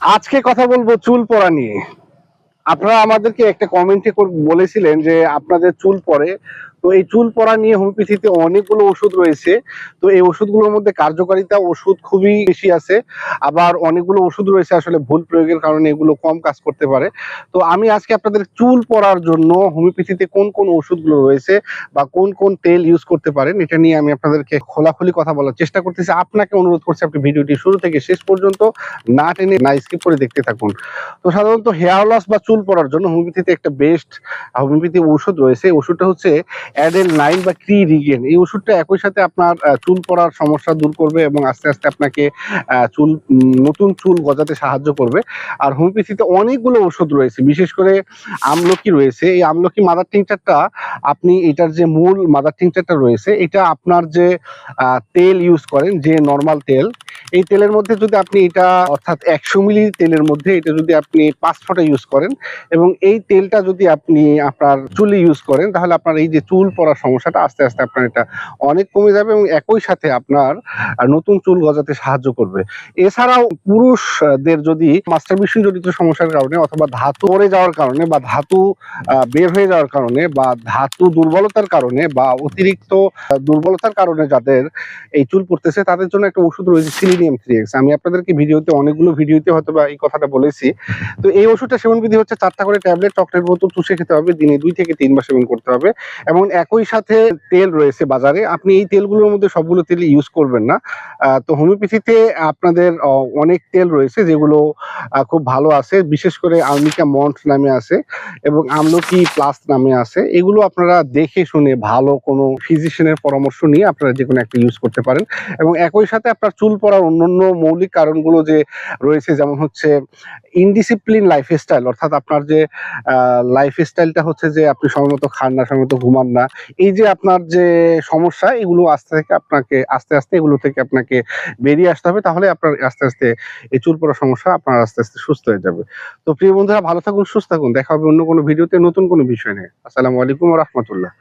আজকে কথা বলব চুল পড়া নিয়ে। আপনারা আমাদেরকে একটা কমেন্টে বলেছিলেন যে আপনাদের চুল পড়ে তো এই চুল পড়া নিয়ে হোমিওপ্যাথিতে অনেকগুলো ওষুধ রয়েছে। তো এই ওষুধগুলোর মধ্যে কার্যকারিতা ওষুধ খুবই বেশি আছে। আবার অনেকগুলো ওষুধ রয়েছে আসলে ভুল প্রয়োগের কারণে এগুলো কম কাজ করতে পারে। তো আমি আজকে আপনাদের চুল পড়ার জন্য হোমিওপ্যাথিতে কোন কোন ওষুধগুলো রয়েছে বা কোন কোন তেল ইউজ করতে পারেন, এটা নিয়ে আমি আপনাদেরকে খোলাখুলি কথা বলার চেষ্টা করতেছি। আপনাকে অনুরোধ করছি আপনি ভিডিওটি শুরু থেকে শেষ পর্যন্ত না টেনে না স্কিপ করে দেখতে থাকুন। তো সাধারণত হেয়ার লস বা চুল পড়ার জন্য হোমিওপ্যাথিতে একটা বেস্ট হোমিওপ্যাথি ওষুধ রয়েছে। ওষুধটা হচ্ছে অ্যাডেল নাইন বা ক্রি রিগেন এই ওষুধটা একই সাথে আপনার চুল পড়ার সমস্যা দূর করবে এবং আস্তে আস্তে আপনাকে চুল নতুন চুল গজাতে সাহায্য করবে। আর হোমিওপ্যাথিতে অনেকগুলো ওষুধ রয়েছে, বিশেষ করে আমলকি রয়েছে। এই আমলকি মাদার টিংচারটা আপনি এটার যে মূল মাদার টিংচারটা রয়েছে, এটা আপনার যে তেল ইউজ করেন, যে নর্মাল তেল এই তেলের মধ্যে যদি আপনি এটা, অর্থাৎ একশো মিলি তেলের মধ্যে এটা যদি আপনি পাঁচ ফোঁটা ইউজ করেন এবং এই তেলটা যদি আপনি আপনার চুলে ইউজ করেন, তাহলে আপনার এই যে চুল পড়ার সমস্যাটা আস্তে আস্তে আপনার এটা অনেক কমে যাবে এবং একই সাথে আপনার নতুন চুল গজাতে সাহায্য করবে। এছাড়াও পুরুষদের যদি মাস্টারবেশন জনিত সমস্যার কারণে অথবা ধাতু পড়ে যাওয়ার কারণে বা ধাতু বের হয়ে যাওয়ার কারণে বা ধাতু দুর্বলতার কারণে বা অতিরিক্ত দুর্বলতার কারণে যাদের এই চুল পড়তেছে, তাদের জন্য একটা ওষুধ রয়েছে সিলিনিয়াম থ্রি এক্স আমি আপনাদেরকে ভিডিওতে অনেকগুলো ভিডিওতে হয়তো বা এই কথাটা বলেছি। তো এই ওষুধটা সেবন বিধি হচ্ছে চারটা করে ট্যাবলেট চকলেট বোতল, চুষে খেতে হবে, দিনে দুই থেকে তিনবার সেবন করতে হবে। এবং একই সাথে তেল রয়েছে বাজারে। আপনি এই তেলগুলোর মধ্যে সবগুলো তেল ইউজ করবেন না। তো হোমিওপ্যাথিতে আপনাদের অনেক তেল রয়েছে যেগুলো খুব ভালো আছে। বিশেষ করে আর্মিকা মন্ট নামে আছে এবং আমলকি প্লাস নামে আছে। এগুলো আপনারা দেখে শুনে ভালো কোনো ফিজিশিয়ানের পরামর্শ নিয়ে আপনারা যে কোনো একটা ইউজ করতে পারেন। এবং একই সাথে আপনার চুল পড়ার অন্যান্য মৌলিক কারণগুলো যে রয়েছে, যেমন হচ্ছে ইনডিসিপ্লিন লাইফস্টাইল অর্থাৎ আপনার যে লাইফ স্টাইলটা হচ্ছে যে আপনি সময়মতো খান না, সময়মতো ঘুমান না, এই যে আপনার যে সমস্যা, এগুলো আস্তে থেকে আপনাকে, আস্তে আস্তে এগুলো থেকে আপনাকে বেরিয়ে আসতে হবে, তাহলে আপনার আস্তে আস্তে এই চুল পড়ার সমস্যা আপনার আস্তে আস্তে সুস্থ হয়ে যাবে। তো প্রিয় বন্ধুরা, ভালো থাকুন, সুস্থ থাকুন, দেখা হবে অন্য কোনো ভিডিওতে, নতুন কোনো বিষয় নিয়ে। আসসালামু আলাইকুম রহমতুল্লাহ।